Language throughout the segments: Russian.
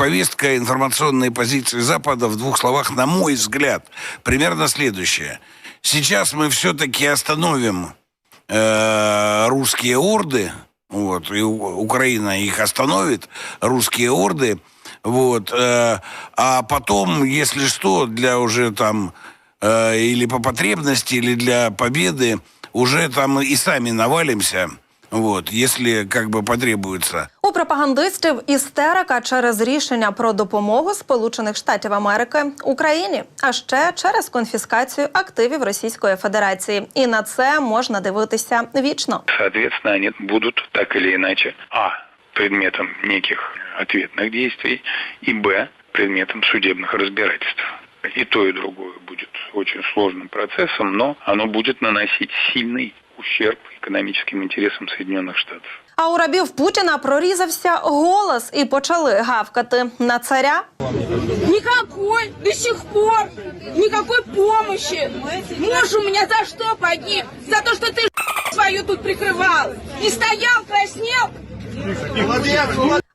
Повестка информационной позиции Запада в двух словах, на мой взгляд, примерно следующая. Сейчас мы все-таки остановим э, русские орды, вот, и Украина их остановит, русские орды, вот, э, а потом, если что, для уже там э, или по потребности, или для победы, уже там и сами навалимся, вот, если как бы потребуется. У пропагандистів істерика через рішення про допомогу Сполучених Штатів Америки Україні, а ще через конфіскацію активів Російської Федерації. І на це можна дивитися вічно. Соответственно, они будут так или иначе а. предметом неких ответных действий и б. предметом судебных разбирательств. И то, и другое будет очень сложным процессом, но оно будет наносить сильный ущерб экономическим интересам Соединенных Штатов. А у рабів Путіна прорізався голос і почали гавкати на царя. Никакой, до сих пор, никакой помощи. Муж у меня за что погиб? За то, что ты свою тут прикрывал. И стоял, краснел.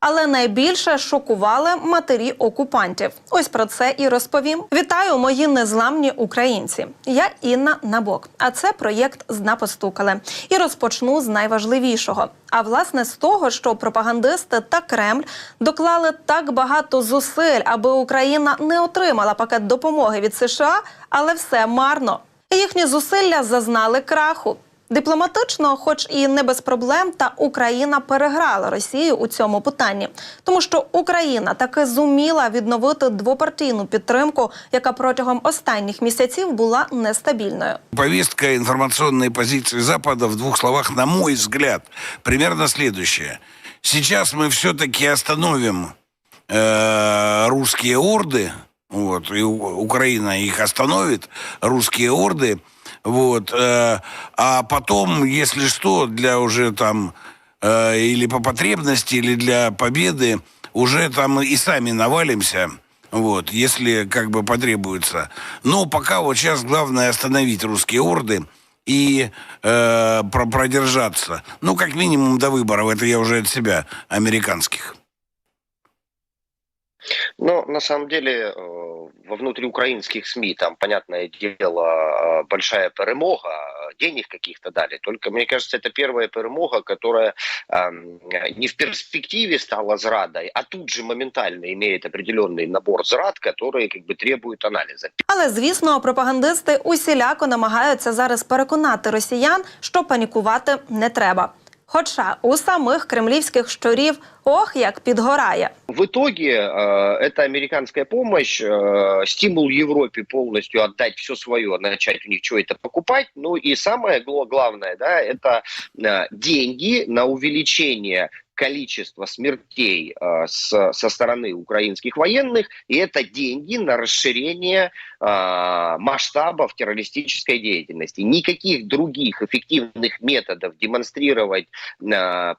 Але найбільше шокували матері окупантів. Ось про це і розповім. Вітаю, мої незламні українці. Я Інна Набок. А це проєкт «Зна постукали». І розпочну з найважливішого. А власне з того, що пропагандисти та Кремль доклали так багато зусиль, аби Україна не отримала пакет допомоги від США, але все марно. Їхні зусилля зазнали краху. Дипломатично, хоч і не без проблем, та Україна переграла Росію у цьому питанні, тому що Україна таки зуміла відновити двопартійну підтримку, яка протягом останніх місяців була нестабільною. Повестка информационной позиции Запада в двух словах, на мой взгляд, примерно следующая. Сейчас мы все-таки остановим э, русские орды, вот, и У- Украина их остановит, русские орды, вот, э, а потом, если что, для уже там э, или по потребности, или для победы, уже там и сами навалимся, вот, если как бы потребуется. Но пока вот сейчас главное остановить русские орды и э, про- продержаться. Ну, как минимум до выборов. Это я уже от себя, американских. Но на самом деле э, во внутриукраинских СМИ там, понятное дело, э, большая перемога, э, денег каких-то дали. Только, мне кажется, это первая перемога, которая эм, не в перспективе стала зрадой, а тут же моментально имеет определенный набор зрад, которые как бы требуют анализа. Але звісно, пропагандисти усіляко намагаються зараз переконати росіян, що панікувати не треба. Хоча у самих кремлівських щурів ох як підгорає. В итоге э, эта американская помощь, э, стимул Европе полностью отдать все свое, начать у них что это покупать. Ну и самое гла- главное, да, это э, деньги на увеличение количества смертей э, с, со стороны украинских военных, и это деньги на расширение э, масштабов террористической деятельности. Никаких других эффективных методов демонстрировать э,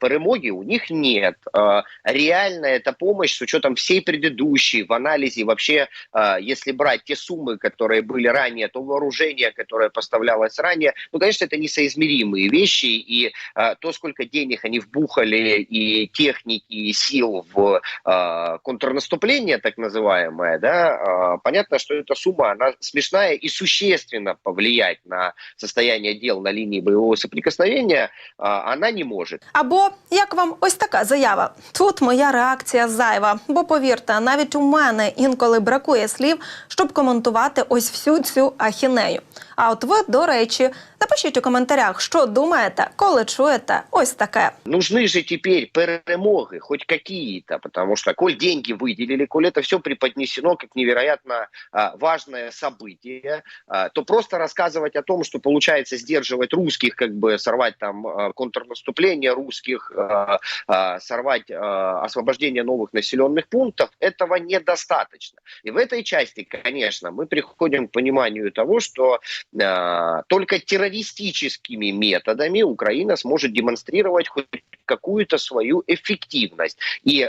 перемоги у них нет. Э, реальная эта помощь с учетом всей предыдущей в анализе вообще, э, если брать те суммы, которые были ранее, то вооружение, которое поставлялось ранее, ну, конечно, это несоизмеримые вещи, и э, то, сколько денег они вбухали и техники, и сил в э, контрнаступление, так называемое, да, э, понятно, что эта сумма, она смешная и существенно повлиять на состояние дел на линии боевого соприкосновения э, она не может. Або як вам ось така заява? Тут моя реакція зайва. Бо повірте, навіть у мене інколи бракує слів, щоб коментувати ось всю цю ахінею. А от ви, до речі, напишіть у коментарях, що думаєте, коли чуєте ось таке. Нужны же теперь перемоги, хоть какие-то, потому что, коль деньги выделили, коль это все преподнесено как невероятно а, важное событие, а, то просто рассказывать о том, что получается сдерживать русских, как бы сорвать там а, контрнаступление русских, а, а, сорвать а, освобождение новых населенных пунктов, этого недостаточно. И в этой части, конечно, мы приходим к пониманию того, что а, только террористическими методами Украина сможет демонстрировать хоть какую-то свою эффективность. И э,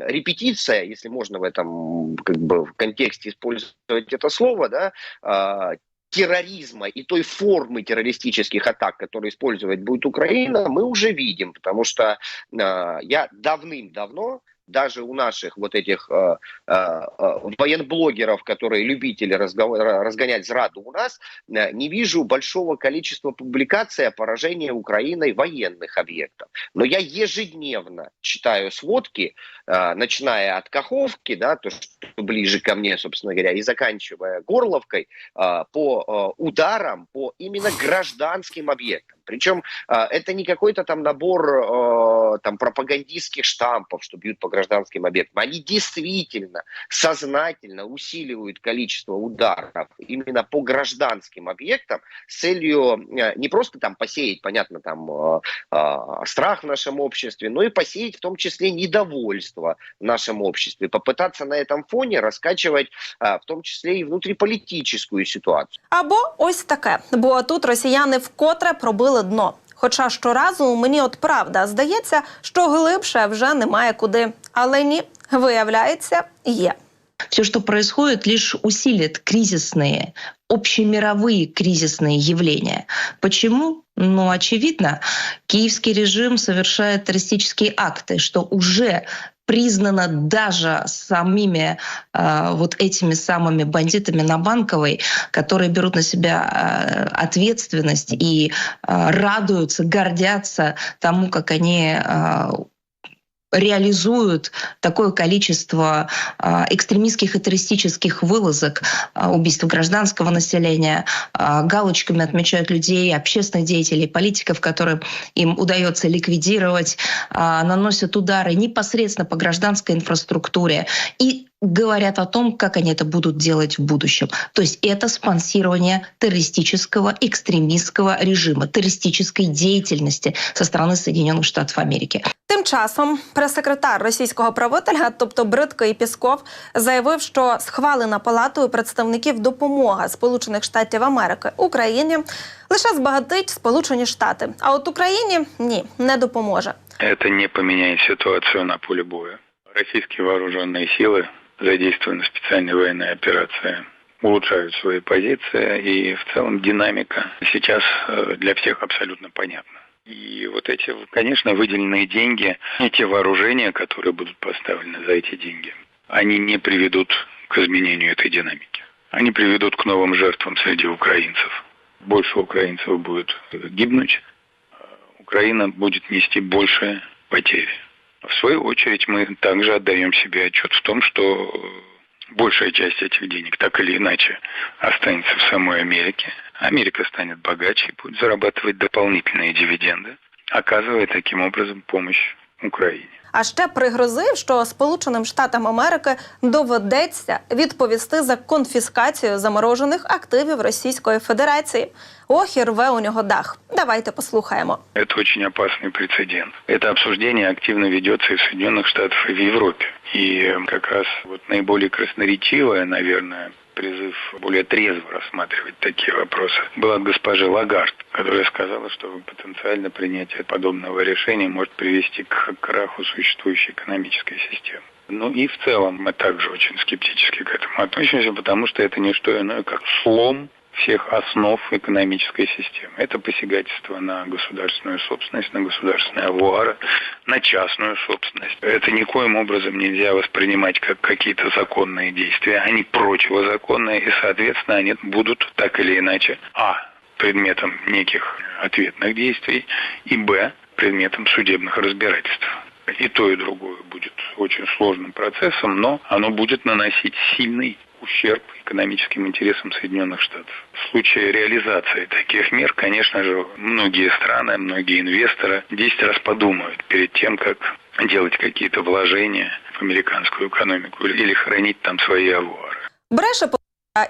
репетиция, если можно в этом как бы в контексте использовать это слово, да, э, терроризма и той формы террористических атак, которые использовать будет Украина, мы уже видим, потому что э, я давным-давно даже у наших вот этих э, э, э, военблогеров, которые любители разгов- ра- разгонять зраду у нас, э, не вижу большого количества публикаций о поражении Украиной военных объектов. Но я ежедневно читаю сводки, э, начиная от Каховки, да, то, что ближе ко мне, собственно говоря, и заканчивая Горловкой, э, по э, ударам по именно гражданским объектам. Причем э, это не какой-то там набор э, там пропагандистских штампов, что бьют по гражданским объектам. Они действительно сознательно усиливают количество ударов именно по гражданским объектам с целью э, не просто там посеять, понятно, там страх в нашем обществе, но и посеять в том числе недовольство в нашем обществе, попытаться на этом фоне раскачивать в том числе и внутриполитическую ситуацию. Або ось таке, бо тут росіяни вкотре пробили дно. Хоча щоразу мені от правда здається, що глибше вже немає куди. Але ні, виявляється, є. Все, что происходит, лишь усилит кризисные, общемировые кризисные явления. Почему? Ну, очевидно, киевский режим совершает террористические акты, что уже признано даже самими э, вот этими самыми бандитами на Банковой, которые берут на себя э, ответственность и э, радуются, гордятся тому, как они э, реализуют такое количество а, экстремистских и террористических вылазок, а, убийств гражданского населения, а, галочками отмечают людей, общественных деятелей, политиков, которым им удается ликвидировать, наносят удары непосредственно по гражданской инфраструктуре и говорят о том, как они это будут делать в будущем. То есть это спонсирование террористического, экстремистского режима, террористической деятельности со стороны Соединенных Штатов Америки. Тим часом прес-секретар російського правителя, тобто Бридкий Пісков, заявив, що схвалена палатою представників допомога Сполучених Штатів Америки Україні лише збагатить Сполучені Штати. А от Україні ні, не допоможе. Это не поменяет ситуацию на поле боя. Российские вооруженные силы, задействованные в специальной военной операции, улучшают свои позиции, и в целом динамика сейчас э, для всех абсолютно понятна. И вот эти, конечно, выделенные деньги, эти вооружения, которые будут поставлены за эти деньги, они не приведут к изменению этой динамики. Они приведут к новым жертвам среди украинцев. Больше украинцев будет гибнуть, Украина будет нести больше потерь. В свою очередь мы также отдаем себе отчет в том, что большая часть этих денег так или иначе останется в самой Америке. Америка станет богаче и будет зарабатывать дополнительные дивиденды, оказывая таким образом помощь Украине. А ще пригрозив, що Сполученим Штатам Америки доведеться відповісти за конфіскацію заморожених активів Російської Федерації. Ох, і рве у нього дах. Давайте послухаємо. Это очень опасный прецедент. Это обсуждение активно ведется и в Соединенных Штатах, и в Европе. И э, как раз вот наиболее красноречивое, наверное, призыв более трезво рассматривать такие вопросы, был от госпожи Лагард, которая сказала, что потенциально принятие подобного решения может привести к краху существующей экономической системы. Ну и в целом мы также очень скептически к этому относимся, потому что это не что иное, как слом всех основ экономической системы. Это посягательство на государственную собственность, на государственные авуары, на частную собственность. Это никоим образом нельзя воспринимать как какие-то законные действия. Они противозаконные, и, соответственно, они будут так или иначе, а, предметом неких ответных действий, и, б, предметом судебных разбирательств. И то, и другое будет очень сложным процессом, но оно будет наносить сильный ущерб экономическим интересам Соединенных Штатов. В случае реализации таких мер, конечно же, многие страны, многие инвесторы 10 раз подумают перед тем, как делать какие-то вложения в американскую экономику или хранить там свои авуары. Бреше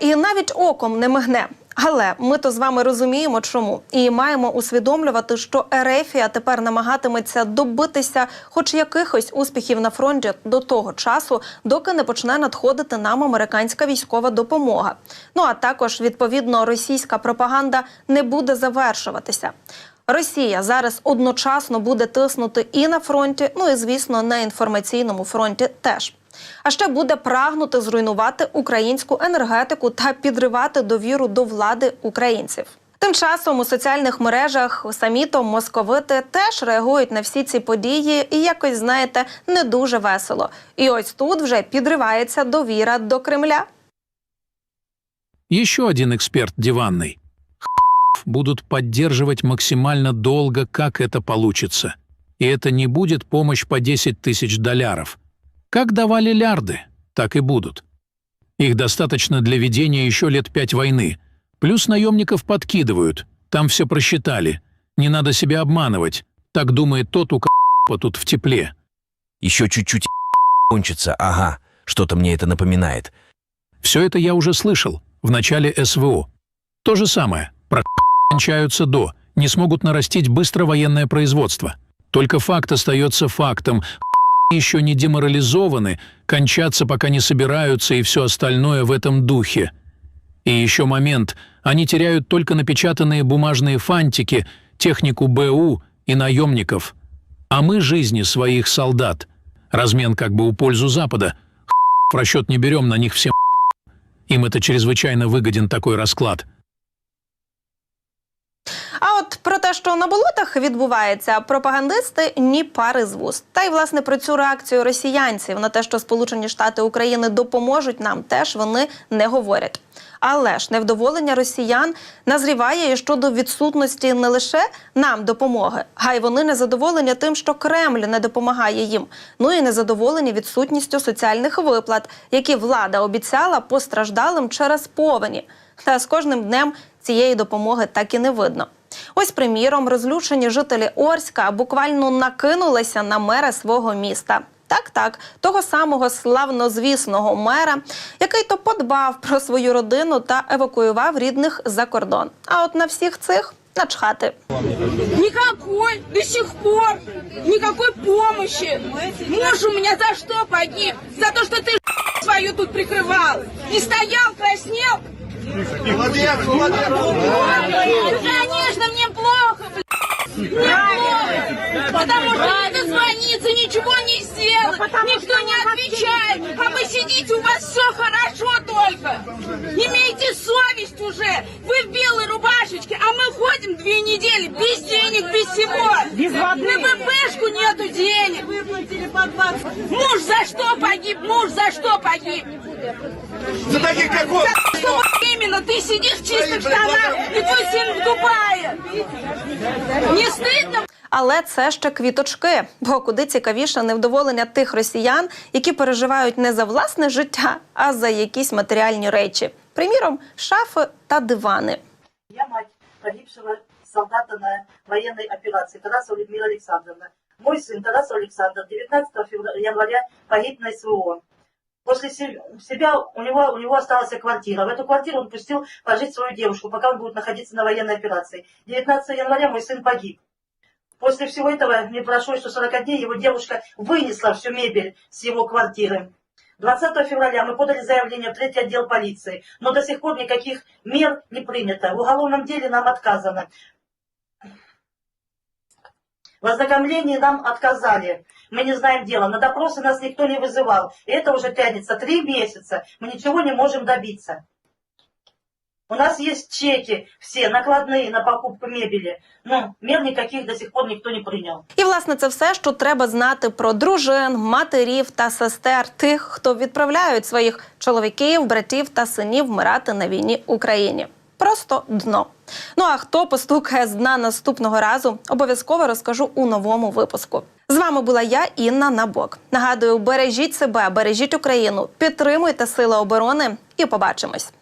і навіть оком не мигне. Але ми то з вами розуміємо, чому і маємо усвідомлювати, що Ерефія тепер намагатиметься добитися хоч якихось успіхів на фронті до того часу, доки не почне надходити нам американська військова допомога. Ну а також відповідно російська пропаганда не буде завершуватися. Росія зараз одночасно буде тиснути і на фронті, ну і звісно на інформаційному фронті теж. А ще буде прагнути зруйнувати українську енергетику та підривати довіру до влади українців. Тим часом у соціальних мережах самі то московити теж реагують на всі ці події і якось, знаєте, не дуже весело. І ось тут вже підривається довіра до Кремля. Еще один эксперт диванный. будут поддерживать максимально долго, как это получится. И это не будет помощь по 10 тысяч долларов. Как давали лярды, так и будут. Их достаточно для ведения еще лет пять войны. Плюс наемников подкидывают. Там все просчитали. Не надо себя обманывать. Так думает тот, у кого тут в тепле. Еще чуть-чуть кончится, ага, что-то мне это напоминает. Все это я уже слышал в начале СВО. То же самое. Про кончаются до, не смогут нарастить быстро военное производство. Только факт остается фактом. Еще не деморализованы, кончаться пока не собираются и все остальное в этом духе. И еще момент. Они теряют только напечатанные бумажные фантики, технику БУ и наемников. А мы жизни своих солдат. Размен как бы у пользу Запада. В расчет не берем на них всем. Им это чрезвычайно выгоден такой расклад. А от про те, що на болотах відбувається, пропагандисти ні пари з вуст. Та й власне про цю реакцію росіянців на те, що Сполучені Штати України допоможуть нам, теж вони не говорять. Але ж невдоволення росіян назріває і щодо відсутності не лише нам допомоги, а й вони незадоволені тим, що Кремль не допомагає їм. Ну і незадоволені відсутністю соціальних виплат, які влада обіцяла постраждалим через повені. Та з кожним днем цієї допомоги так і не видно. Ось, приміром, розлючені жителі Орська буквально накинулися на мера свого міста. Так, так, того самого славнозвісного мера, який то подбав про свою родину та евакуював рідних за кордон. А от на всіх цих начхати. Никакой, до сих пор, никакой помощи. Муж у меня за что погиб? За то, что ты свою тут прикрывал. И стоял, краснел. Молодец, молодец. Конечно, мне плохо, блядь. Мне плохо. Потому что не дозвониться, ничего не сделать. Никто не отвечает. А вы сидите, у вас все хорошо только. Имейте совесть уже. Вы в белой рубашечке, а мы ходим две недели без денег, без всего. Без воды. На БПшку нету денег. Выплатили по 20. Муж за что погиб? Муж за что погиб? За таких как он! Что именно? Ты сидишь в чистых штанах, и твой сын в Дубае. Не стыдно? Але це ще квіточки, бо куди цікавіше невдоволення тих росіян, які переживають не за власне життя, а за якісь матеріальні речі. Приміром, шафи та дивани. Я мать погибшего солдата на военной операции Тарасова Людмила Александровна. Мой сын Тарасов Александр 19 февраля, января погиб на СВО. После се- себя у него, у него осталась квартира. В эту квартиру он пустил пожить свою девушку, пока он будет находиться на военной операции. 19 января мой сын погиб. После всего этого, не прошло еще 40 дней, его девушка вынесла всю мебель с его квартиры. 20 февраля мы подали заявление в третий отдел полиции, но до сих пор никаких мер не принято. В уголовном деле нам отказано. В ознакомлении нам отказали. Мы не знаем дела. На допросы нас никто не вызывал. И это уже тянется три месяца. Мы ничего не можем добиться. У нас есть чеки все, накладные на покупку мебели. Но мер никаких до сих пор никто не принял. І власне це все, що треба знати про дружин, матерів та сестер, тих, хто відправляють своїх чоловіків, братів та синів вмирати на війні Україні. Просто дно. Ну а хто постукає з дна наступного разу, обов'язково розкажу у новому випуску. З вами була я, Інна Набок. Нагадую, бережіть себе, бережіть Україну, підтримуйте сили оборони і побачимось.